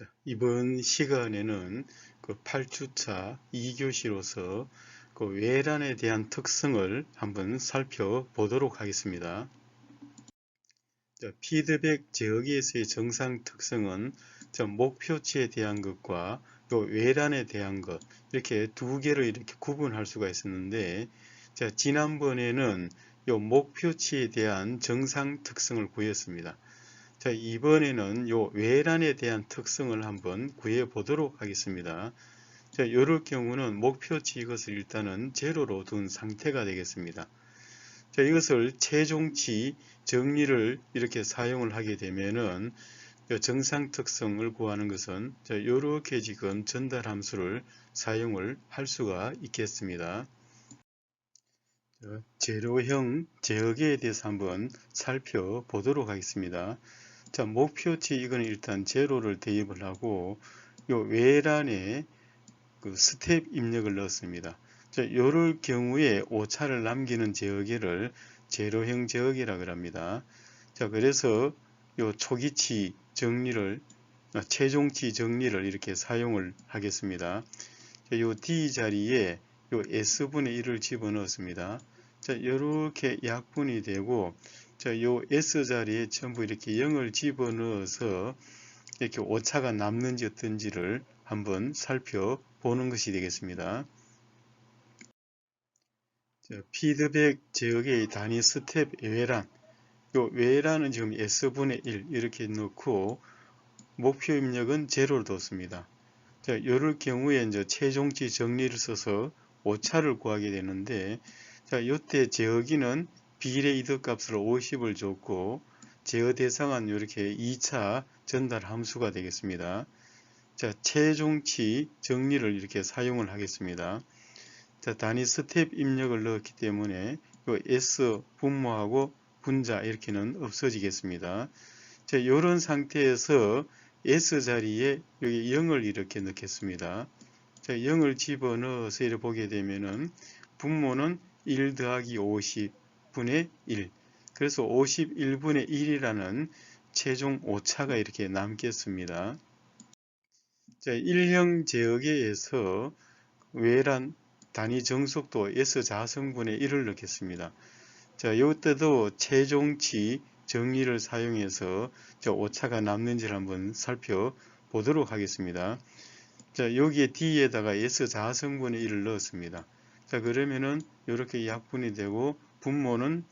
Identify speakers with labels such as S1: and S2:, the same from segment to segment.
S1: 자, 이번 시간에는 그 8주차 2교시로서 그 외란에 대한 특성을 한번 살펴보도록 하겠습니다. 자, 피드백 제어기에서의 정상 특성은 자, 목표치에 대한 것과 요 외란에 대한 것 이렇게 두 개를 이렇게 구분할 수가 있었는데 자, 지난번에는 요 목표치에 대한 정상 특성을 구했습니다. 자, 이번에는 요 외란에 대한 특성을 한번 구해 보도록 하겠습니다. 자, 이럴 경우는 목표치 이것을 일단은 제로로 둔 상태가 되겠습니다. 자, 이것을 최종치 정리를 이렇게 사용을 하게 되면은 정상 특성을 구하는 것은 자, 이렇게 지금 전달 함수를 사용을 할 수가 있겠습니다. 제로형 제어계에 대해서 한번 살펴보도록 하겠습니다. 자, 목표치 이거는 일단 제로를 대입을 하고 요 외란에 그 스텝 입력을 넣었습니다. 자, 요럴 경우에 오차를 남기는 제어기를 제로형 제어기라고 합니다. 자, 그래서 요 초기치 정리를 아, 최종치 정리를 이렇게 사용을 하겠습니다. 자, 요 D 자리에 요 S분의 1을 집어넣었습니다. 자, 이렇게 약분이 되고 자, 요 S 자리에 전부 이렇게 0을 집어넣어서 이렇게 오차가 남는지 어떤지를 한번 살펴보는 것이 되겠습니다. 자, 피드백 제어의 단위 스텝 외란 요 외란은 지금 S분의 1 이렇게 넣고 목표 입력은 제로를 뒀습니다. 자, 이럴 경우에 이제 최종치 정리를 써서 오차를 구하게 되는데 자, 이때 제어기는 비례 이득 값으로 50을 줬고 제어 대상은 이렇게 2차 전달 함수가 되겠습니다. 자, 최종치 정리를 이렇게 사용을 하겠습니다. 자, 단위 스텝 입력을 넣었기 때문에 요 S 분모하고 분자 이렇게는 없어지겠습니다. 자, 이런 상태에서 S 자리에 여기 0을 이렇게 넣겠습니다. 자, 0을 집어넣어서 이렇게 보게 되면은 분모는 1 더하기 50 분의 1 그래서 51분의 1이라는 최종 오차가 이렇게 남겠습니다. 자, 1형 제어계에서 외란 단위 정속도 S 자성분의 1을 넣겠습니다. 자, 이때도 최종치 정리를 사용해서 오차가 남는지를 한번 살펴보도록 하겠습니다. 자, 여기에 D에다가 S 자성분의 1을 넣었습니다. 자, 그러면은 이렇게 약분이 되고 분모는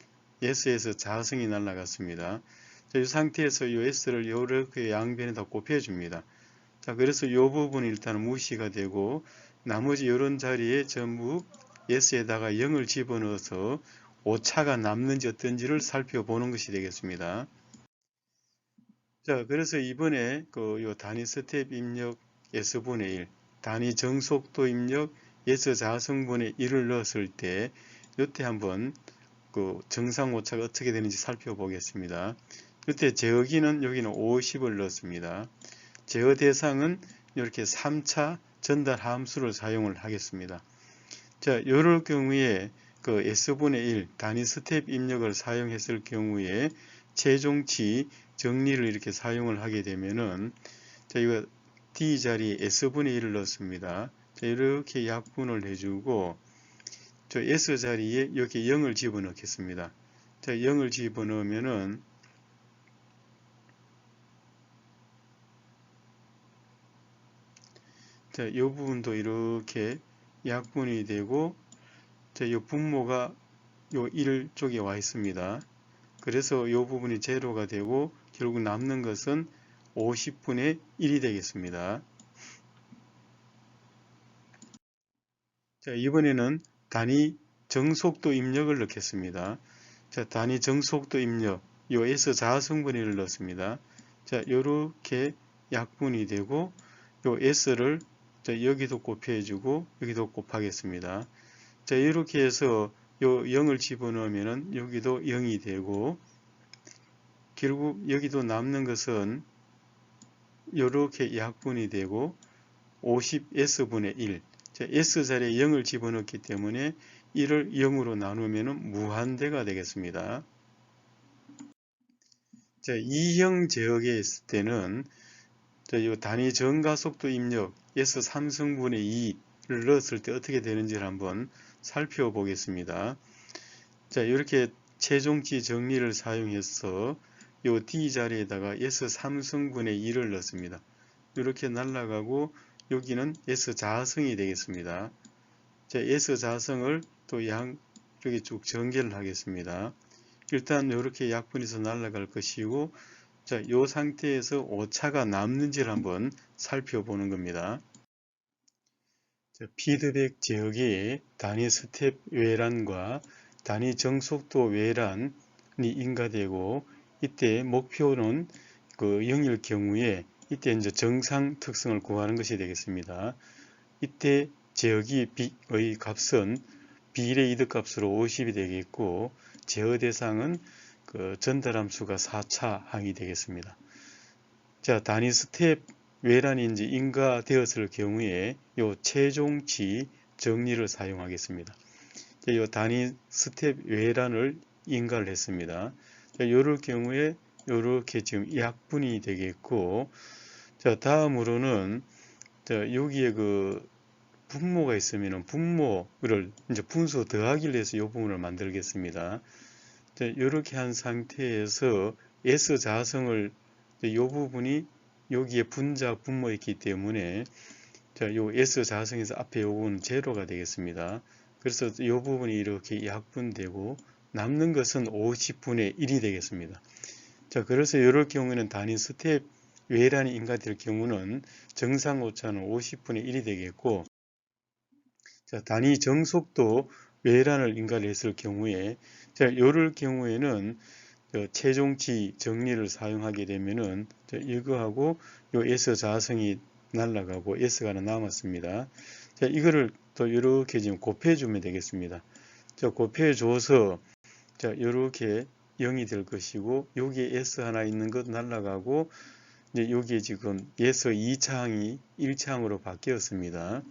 S1: S에서 자성이 날라갔습니다. 자, 이 상태에서 이 S를 이렇게 양변에다 곱해줍니다. 자, 그래서 이 부분이 일단 무시가 되고 나머지 이런 자리에 전부 S에다가 0을 집어넣어서 오차가 남는지 어떤지를 살펴보는 것이 되겠습니다. 자, 그래서 이번에 그요 단위 스텝 입력 S분의 1, 단위 정속도 입력 S 자성분의 1을 넣었을 때 이때 한번 그 정상 오차가 어떻게 되는지 살펴보겠습니다. 이때 제어기는 여기는 50을 넣습니다. 제어 대상은 이렇게 3차 전달 함수를 사용을 하겠습니다. 자, 이럴 경우에 그 S분의 1 단위 스텝 입력을 사용했을 경우에 최종치 정리를 이렇게 사용을 하게 되면은 자, 이거 D 자리에 S분의 1을 넣습니다. 자, 이렇게 약분을 해주고 저 S 자리에 여기 0을 집어넣겠습니다. 자, 0을 집어넣으면은 자, 이 부분도 이렇게 약분이 되고 자, 이 분모가 요1 쪽에 와 있습니다. 그래서 이 부분이 제로가 되고 결국 남는 것은 50분의 1이 되겠습니다. 자, 이번에는 단위 정속도 입력을 넣겠습니다. 자, 단위 정속도 입력, 요 S 자성분위를 넣습니다. 자, 요렇게 약분이 되고, 요 S를 자, 여기도 곱해주고, 여기도 곱하겠습니다. 자, 이렇게 해서 요 0을 집어넣으면은 여기도 0이 되고, 결국 여기도 남는 것은 이렇게 약분이 되고 50S분의 1 자, S자리에 0을 집어넣기 때문에 1을 0으로 나누면 무한대가 되겠습니다. 자, 2형 제어계에 있을 때는 자, 이 단위 정가속도 입력 S 3승분의 2를 넣었을 때 어떻게 되는지를 한번 살펴보겠습니다. 자, 이렇게 최종치 정리를 사용해서 이 D 자리에다가 S 3승분의 2를 넣습니다. 이렇게 날라가고 여기는 S 자성이 되겠습니다. 자, S 자성을 또 양, 이렇게 쭉 전개를 하겠습니다. 일단 이렇게 약분해서 날아갈 것이고 자, 이 상태에서 오차가 남는지를 한번 살펴보는 겁니다. 자, 피드백 제어기의 단위 스텝 외란과 단위 정속도 외란이 인가되고 이때 목표는 그 0일 경우에 이때 이제 정상 특성을 구하는 것이 되겠습니다. 이때 제어기의 값은 비례 이득 값으로 50이 되겠고 제어 대상은 그 전달함수가 4차 항이 되겠습니다. 자, 단위 스텝 외란인지 인가되었을 경우에 요 최종치 정리를 사용하겠습니다. 자, 요 단위 스텝 외란을 인가를 했습니다. 자, 요럴 경우에 요렇게 지금 약분이 되겠고 자, 다음으로는 자, 여기에 그 분모가 있으면 분모를 이제 분수 더하기를 해서 이 부분을 만들겠습니다. 이렇게 한 상태에서 S 자성을 이 부분이 여기에 분자 분모 있기 때문에 자, 요 S 자성에서 앞에 요 부분은 제로가 되겠습니다. 그래서 이 부분이 이렇게 약분되고 남는 것은 50분의 1이 되겠습니다. 자, 그래서 이럴 경우에는 단위 스텝 외란이 인가될 경우는 정상 오차는 50분의 1이 되겠고 자, 단위 정속도 외란을 인가를 했을 경우에 자, 요럴 경우에는 최종치 정리를 사용하게 되면은 이거하고 요 S 자성이 날라가고 S가 하나 남았습니다. 자, 이거를 또 이렇게 지금 곱해 주면 되겠습니다. 자, 곱해 줘서 자, 이렇게 0이 될 것이고 여기에 S 하나 있는 것 날라가고 이제 여기에 지금 예서 2차항이 1차항으로 바뀌었습니다.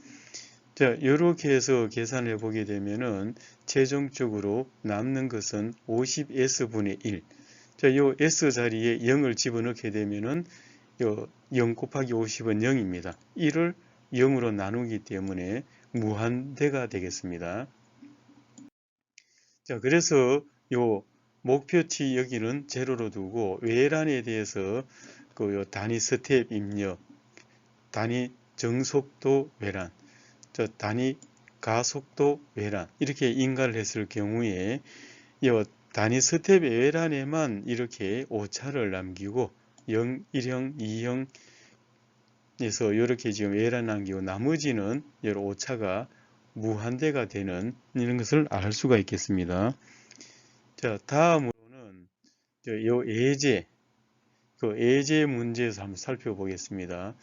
S1: 자, 이렇게 해서 계산해 보게 되면은 최종적으로 남는 것은 50S분의 1. 자, 요 S 자리에 0을 집어넣게 되면은 요 0 곱하기 50은 0입니다. 1을 0으로 나누기 때문에 무한대가 되겠습니다. 자, 그래서 요 목표치 여기는 제로로 두고 외란에 대해서 그 단위 스텝 입력, 단위 정속도 외란, 저 단위 가속도 외란 이렇게 인가를 했을 경우에 이 단위 스텝 외란에만 이렇게 오차를 남기고 0, 1형, 2형 에서 이렇게 지금 외란 남기고 나머지는 여러 오차가 무한대가 되는 이런 것을 알 수가 있겠습니다. 자, 다음으로는 요 예제, 그 예제 문제에서 한번 살펴보겠습니다.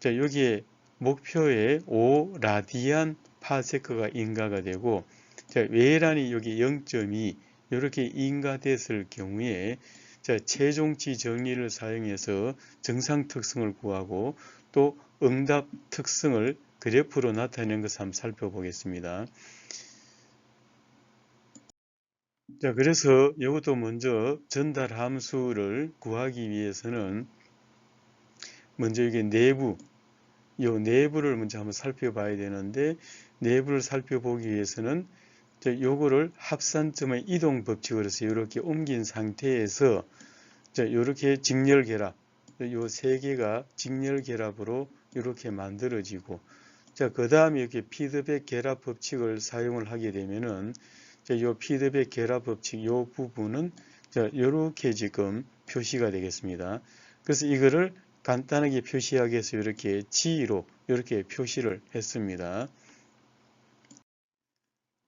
S1: 자, 여기에 목표에 5 라디안 파세크가 인가가 되고 자, 외란이 여기 0.2 이렇게 인가됐을 경우에 자, 최종치 정리를 사용해서 정상 특성을 구하고 또 응답 특성을 그래프로 나타내는 것을 한번 살펴보겠습니다. 자, 그래서 이것도 먼저 전달 함수를 구하기 위해서는 먼저 이게 내부 이 내부를 먼저 한번 살펴봐야 되는데 내부를 살펴보기 위해서는 요거를 합산점의 이동 법칙으로 해서 이렇게 옮긴 상태에서 이렇게 직렬 결합 요 세 개가 직렬 결합으로 이렇게 만들어지고 자 그 다음에 이렇게 피드백 결합 법칙을 사용을 하게 되면은 요 피드백 결합 법칙 요 부분은 자 이렇게 지금 표시가 되겠습니다. 그래서 이거를 간단하게 표시하기 위해서 이렇게 G로 이렇게 표시를 했습니다.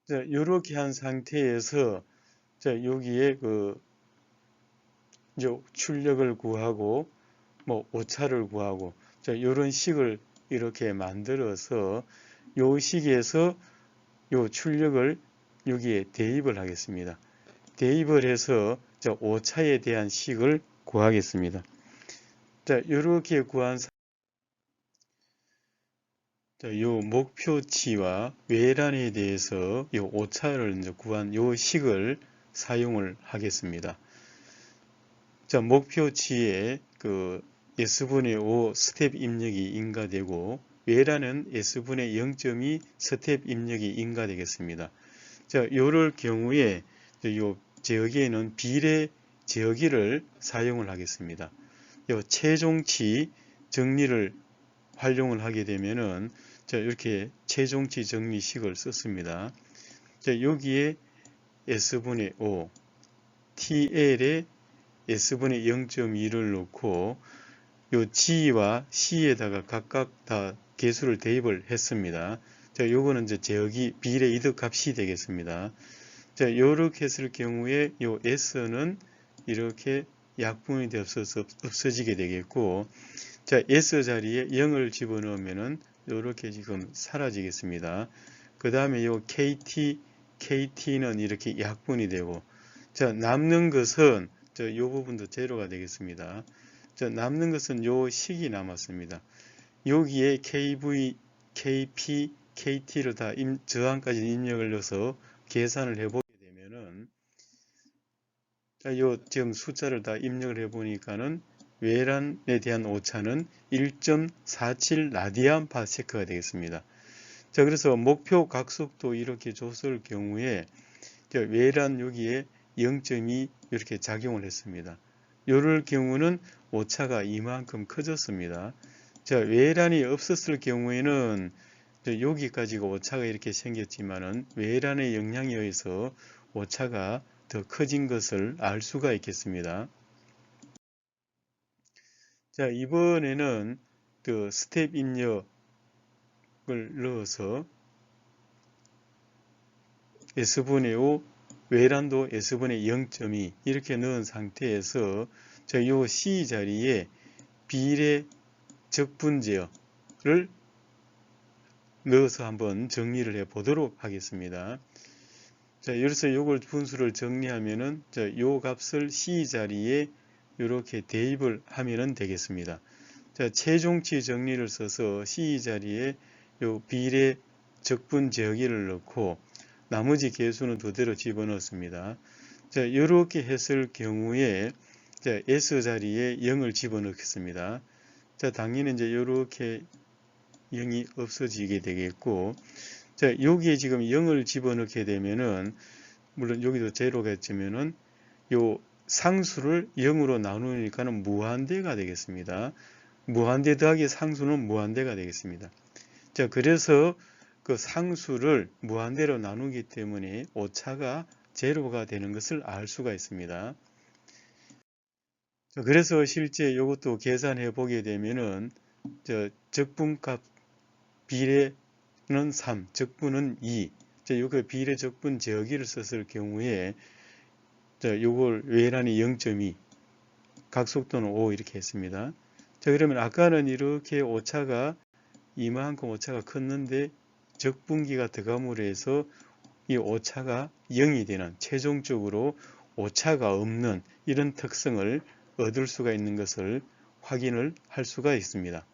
S1: 자, 이렇게 한 상태에서 자, 여기에 그 이제 출력을 구하고 뭐 오차를 구하고 자, 이런 식을 이렇게 만들어서 요 식에서 요 출력을 여기에 대입을 하겠습니다. 대입을 해서 자, 오차에 대한 식을 구하겠습니다. 자, 이렇게 구한 자, 요 목표치와 외란에 대해서 요 오차를 이제 구한 요 식을 사용을 하겠습니다. 자, 목표치의 그 S분의 5 스텝 입력이 인가되고 외라는 S분의 0.2 스텝 입력이 인가되겠습니다. 자, 요럴 경우에 요 제어기에는 비례 제어기를 사용을 하겠습니다. 요 최종치 정리를 활용을 하게 되면은 자, 이렇게 최종치 정리식을 썼습니다. 자, 여기에 S분의 5, TL에 S분의 0.2를 놓고 요 G와 C에다가 각각 다 개수를 대입을 했습니다. 자, 요거는 이제 제어기 비례 이득 값이 되겠습니다. 자, 요렇게 했을 경우에 요 S는 이렇게 약분이 되어서 없어지게 되겠고, 자, S 자리에 0을 집어넣으면은 요렇게 지금 사라지겠습니다. 그 다음에 요 KT, KT는 이렇게 약분이 되고, 자, 남는 것은 저 요 부분도 제로가 되겠습니다. 자, 남는 것은 요 식이 남았습니다. 여기에 KV, KP, KT를 다 임, 저항까지 입력을 넣어서 계산을 해보게 되면은 자, 요 지금 숫자를 다 입력을 해보니까는 외란에 대한 오차는 1.47 라디안 파세크가 되겠습니다. 자, 그래서 목표 각속도 이렇게 줬을 경우에 외란 여기에 0.2 이렇게 작용을 했습니다. 요럴 경우는 오차가 이만큼 커졌습니다. 자, 외란이 없었을 경우에는 여기까지가 오차가 이렇게 생겼지만은 외란의 영향에 의해서 오차가 더 커진 것을 알 수가 있겠습니다. 자, 이번에는 그 스텝 입력을 넣어서 S분의 5 외란도 S분의 0.2 이렇게 넣은 상태에서 저요 C 자리에 비례 적분제어를 넣어서 한번 정리를 해 보도록 하겠습니다. 자, 여기서 이걸 분수를 정리하면은 자, 요 값을 C 자리에 이렇게 대입을 하면 되겠습니다. 자, 최종치 정리를 써서 C 자리에 요 비례 적분 제어기를 넣고 나머지 개수는 그대로 집어넣습니다. 자, 이렇게 했을 경우에 자, S 자리에 0을 집어넣겠습니다. 자, 당연히 이제 이렇게 0이 없어지게 되겠고, 자, 여기에 지금 0을 집어넣게 되면은, 물론 여기도 제로겠지만은, 요 상수를 0으로 나누니까는 무한대가 되겠습니다. 무한대 더하기 상수는 무한대가 되겠습니다. 자, 그래서 그 상수를 무한대로 나누기 때문에 오차가 제로가 되는 것을 알 수가 있습니다. 그래서 실제 이것도 계산해 보게 되면은 적분값 비례는 3, 적분은 2. 요거 비례 적분 제어기를 썼을 경우에 요걸 외란이 0.2, 각속도는 5 이렇게 했습니다. 자 그러면 아까는 이렇게 오차가 이만큼 오차가 컸는데 적분기가 들어감으로 해서 이 오차가 0이 되는 최종적으로 오차가 없는 이런 특성을 얻을 수가 있는 것을 확인을 할 수가 있습니다.